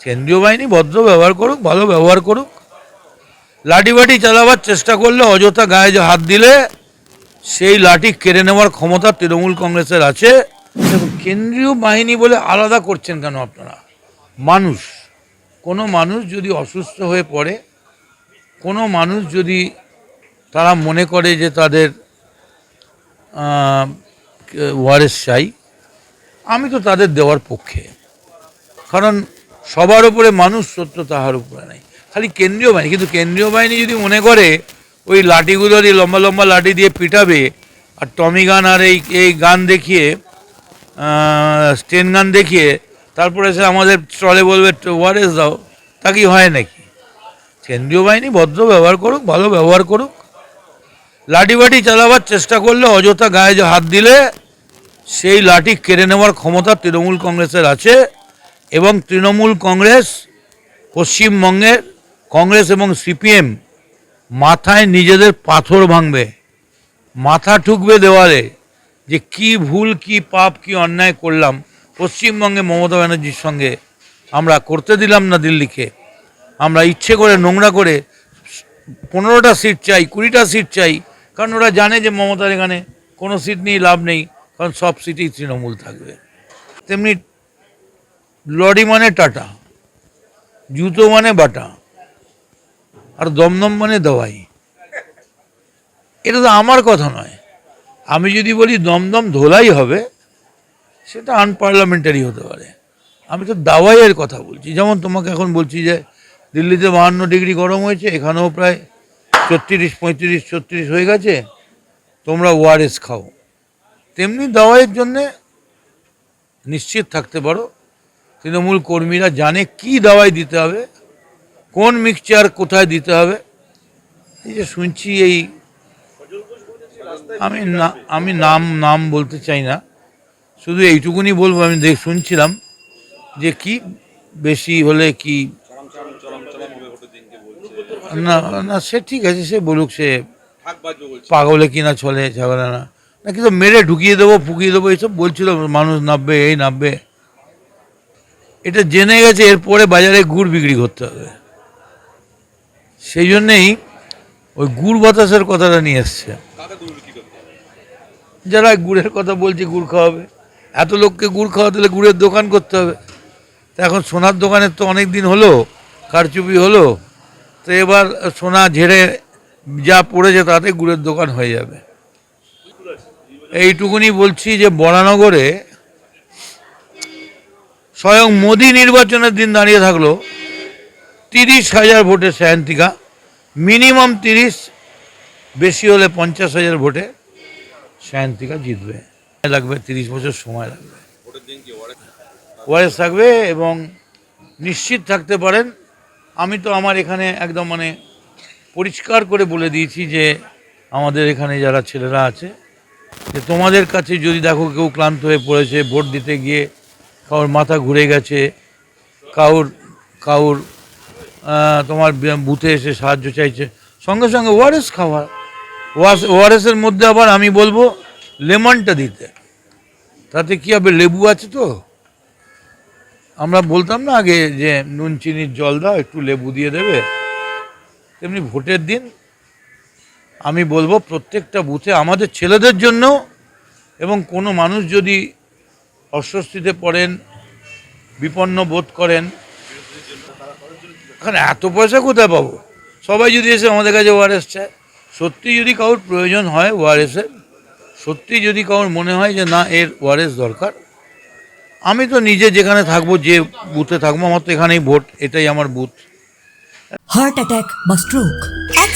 কেন্দ্রীয় বাহিনী ভদ্র ব্যবহার করুক, ভালো ব্যবহার করুক। লাঠি বাটি চালাবার চেষ্টা করলে অযথা গায়ে যে হাত দিলে, সেই লাঠি কেড়ে নেওয়ার ক্ষমতা তৃণমূল কংগ্রেসের আছে। কেন্দ্রীয় বাহিনী বলে আলাদা করছেন কেন আপনারা? মানুষ। কোনো মানুষ যদি অসুস্থ হয়ে পড়ে, কোনো মানুষ যদি তারা মনে করে যে তাদের ওয়ারেস চাই, আমি তো তাদের দেওয়ার পক্ষে। কারণ সবার উপরে মানুষ সত্য তাহার উপরে নাই। খালি কেন্দ্রীয় বাহিনী, কিন্তু কেন্দ্রীয় বাহিনী যদি মনে করে, ওই লাঠিগুলো দিয়ে লম্বা লম্বা লাঠি দিয়ে পিটাবে, আর টমি গান আর এই এই গান দেখিয়ে স্টেন গান দেখিয়ে, তারপরে সে আমাদের স্টলে বলবে ওয়ারেস দাও তা কি হয় নাকি? কেন্দ্রীয় বাহিনী ভদ্র ব্যবহার করুক, ভালো ব্যবহার করুক। লাঠি বাটি চালাবার চেষ্টা করলে অযথা গায়ে যে হাত দিলে সেই লাঠি কেড়ে নেওয়ার ক্ষমতা তৃণমূল কংগ্রেসের আছে। এবং তৃণমূল কংগ্রেস, পশ্চিমবঙ্গের কংগ্রেস এবং সিপিএম মাথায় নিজেদের পাথর ভাঙবে, মাথা ঠুকবে দেওয়ালে যে কি ভুল, কি পাপ, কি অন্যায় করলাম। পশ্চিমবঙ্গে মমতা ব্যানার্জির সঙ্গে আমরা করতে দিলাম না দিল্লিকে। আমরা ইচ্ছে করে নোংরা করে পনেরোটা সিট চাই, কুড়িটা সিট চাই, কারণ ওরা জানে যে মমতার এখানে কোনো সিট নিয়ে লাভ নেই, কারণ সব সিটেই তৃণমূল থাকবে। তেমনি লরি মানে টাটা, জুতো মানে বাটা, আর দমদম মানে দওয়াই এটা তো আমার কথা নয়। আমি যদি বলি দমদম ধোলাই হবে, সেটা আনপার্লামেন্টারি হতে পারে। আমি তো দাওয়াইয়ের কথা বলছি। যেমন তোমাকে এখন বলছি যে দিল্লিতে বাহান্ন ডিগ্রি গরম হয়েছে, এখানেও প্রায় ছত্রিশ, পঁয়ত্রিশ, ছত্রিশ হয়ে গেছে, তোমরা ওআরএস খাও। তেমনি দাওয়াইয়ের জন্যে নিশ্চিত থাকতে পারো। তৃণমূল কর্মীরা জানে কি দাওয়াই দিতে হবে, কোন মিক্সচার কোথায় দিতে হবে। এই যে শুনছি এই, আমি না, আমি নাম নাম বলতে চাই না। শুধু এইটুকুনি বলব, আমি দেখ, শুনছিলাম যে কি বেশি হলে কি না না, সে ঠিক আছে, সে বলুক, সে পাগলে কিনা চলে, ঝগড়া না। না, কিন্তু মেরে ঢুকিয়ে দেবো, ফুকিয়ে দেবো, এইসব বলছিল, মানুষ নামবে, এই নামবে। এটা জেনে গেছে এরপরে বাজারে গুড় বিক্রি করতে হবে। সেই জন্যেই ওই গুড় বাতাসের কথাটা নিয়ে এসছে। যারা গুড়ের কথা বলছে গুড় খাওয়াবে। এত লোককে গুড় খাওয়াতে হলে গুড়ের দোকান করতে হবে। তা এখন সোনার দোকানের তো অনেক দিন হলো কারচুপি হলো। তো এবার সোনা ঝেড়ে যা পড়েছে তাতে গুড়ের দোকান হয়ে যাবে। এইটুকুনি বলছি যে বরানগরে স্বয়ং মোদী নির্বাচনের দিন দাঁড়িয়ে থাকল তিরিশ হাজার ভোটে সায়ন্তিকা, মিনিমাম তিরিশ, বেশি হলে পঞ্চাশ হাজার ভোটে সায়ন্তিকা জিতবে। লাগবে তিরিশ বছর সময় লাগবে। ওয়ারেস থাকবে এবং নিশ্চিত থাকতে পারেন। আমি তো আমার এখানে একদম মানে পরিষ্কার করে বলে দিয়েছি যে আমাদের এখানে যারা ছেলেরা আছে, যে তোমাদের কাছে যদি দেখো কেউ ক্লান্ত হয়ে পড়েছে, ভোট দিতে গিয়ে কারোর মাথা ঘুরে গেছে কাউর কাউর তোমার বুথে এসে সাহায্য চাইছে। সঙ্গে সঙ্গে ওআরএস খাওয়া ওআরএসের মধ্যে আবার আমি বলব, লেমনটা দিতে। তাতে কি হবে, লেবু আছে তো? আমরা বলতাম না আগে যে নুন চিনির জল দাও, একটু লেবু দিয়ে দেবে। তেমনি ভোটের দিন আমি বলব, প্রত্যেকটা বুথে আমাদের ছেলেদের জন্য এবং কোনো মানুষ যদি অস্বস্তিতে পড়েন, বিপন্ন বোধ করেন। এখানে এত পয়সা কোথায় পাবো? সবাই যদি এসে আমাদের কাছে ওআরএস চায়, সত্যি যদি কারোর প্রয়োজন হয় ওআরএসের সত্যি যদি কারোর মনে হয় যে না, এর ওআরএস দরকার, আমি তো নিজে যেখানে থাকব, যে বুথে থাকব, আমার তো এখানেই ভোট, এটাই আমার বুথ। হার্ট অ্যাটাক বা স্ট্রোক